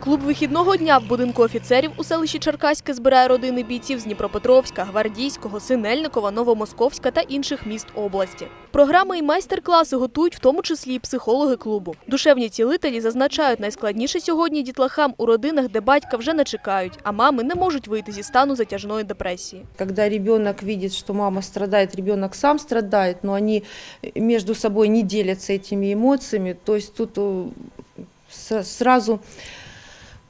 Клуб вихідного дня в будинку офіцерів у селищі Черкаське збирає родини бійців з Дніпропетровська, Гвардійського, Синельникова, Новомосковська та інших міст області. Програми і майстер-класи готують в тому числі і психологи клубу. Душевні цілителі зазначають, найскладніше сьогодні дітлахам у родинах, де батька вже не чекають, а мами не можуть вийти зі стану затяжної депресії. Когда ребенок видит, что мама страдает, ребенок сам страдает, но они между собой не делятся этими эмоциями, то есть тут э, с- сразу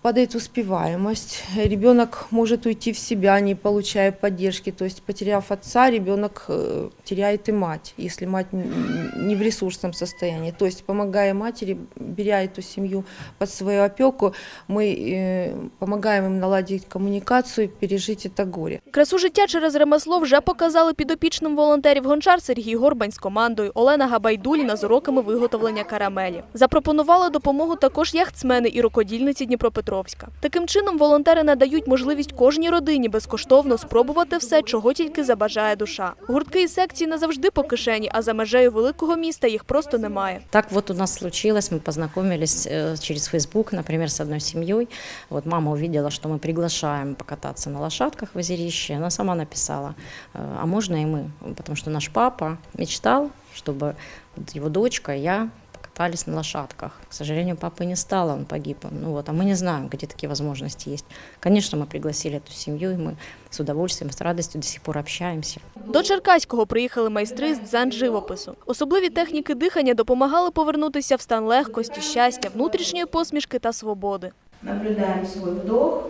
падает успеваемость. Ребенок может уйти в себя, не получая поддержки. То есть, потеряв отца, ребенок э, теряет и мать, если мать н- не в ресурсном состоянии. То есть, помогая матери, беря эту семью под свою опеку, мы э, помогаем им наладить коммуникацию, пережить это горе. Красу життя через ремесло вже показали підопічним волонтерів гончар Сергій Горбань з командою, Олена Габайдуліна з уроками виготовлення карамелі. Запропонували допомогу також яхтсмени і рукодільниці Дніпропетровська. Таким чином, волонтери надають можливість кожній родині безкоштовно спробувати все, чого тільки забажає душа. Гуртки і секції не завжди по кишені, а за межею великого міста їх просто немає. Так вот у нас случилось, мы познакомились э, через Facebook, например, с одной семьей. Вот мама увидела, что мы приглашаем покататься на лошадках в Озерище. Она сама написала, э, а можно и мы? Потому что наш папа мечтал, чтобы вот его дочка и я покатались на лошадках. К сожалению, папы не стало, он погиб. Ну вот, а мы не знаем, где такие возможности есть. Конечно, мы пригласили эту семью, и мы с удовольствием, с радостью до сих пор общаемся. До Черкаського приїхали майстри з дзен-живопису. Особливі техніки дихання допомагали повернутися в стан легкості, щастя, внутрішньої посмішки та свободи. Наблюдаем свой вдох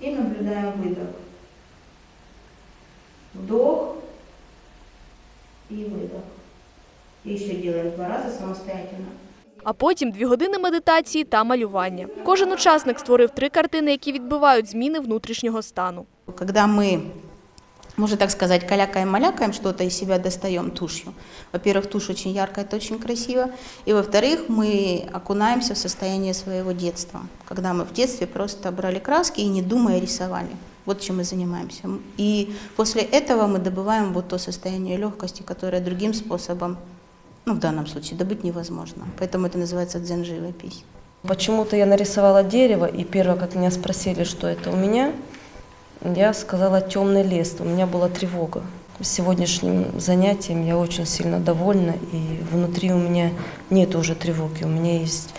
и наблюдаем выдох. Вдох и выдох. И еще делаем два раза самостоятельно. А потім дві години медитації та малювання. Кожен учасник створив три картини, які відбивають зміни внутрішнього стану. Когда мы, можно так сказать, калякаем-малякаем что-то из себя достаем тушью. Во-первых, тушь очень яркая, это очень красиво. И во-вторых, мы окунаемся в состояние своего детства. Когда мы в детстве просто брали краски и не думая рисовали. Вот чем мы занимаемся. И после этого мы добываем вот то состояние легкости, которое другим способом, ну в данном случае, добыть невозможно. Поэтому это называется дзен-живопись. Почему-то я нарисовала дерево, и первое, как меня спросили, что это у меня, я сказала темный лес. У меня была тревога. Сегодняшним занятием я очень сильно довольна, и внутри у меня нет уже тревоги. У меня есть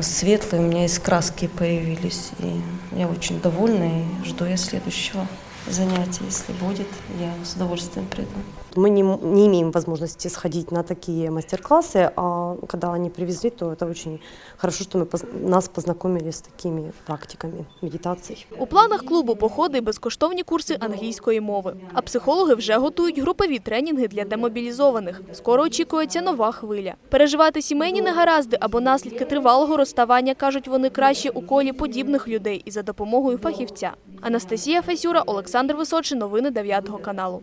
светлые, у меня есть краски появились, и я очень довольна и жду я следующего занятия. Если будет, я с удовольствием приду. Мы не, м- не имеем возможности сходить на такие мастер-классы, а когда они привезли, то это очень хорошо, что мы поз- нас познакомили с такими практиками медитаций. У планах клубу походи і безкоштовні курси англійської мови. А психологи вже готують групові тренінги для демобілізованих. Скоро очікується нова хвиля. Переживати сімейні негаразди або наслідки тривалого розставання кажуть вони краще у колі подібних людей і за допомогою фахівця. Анастасія Фесюра, Олександр Височин. Новини 9 каналу.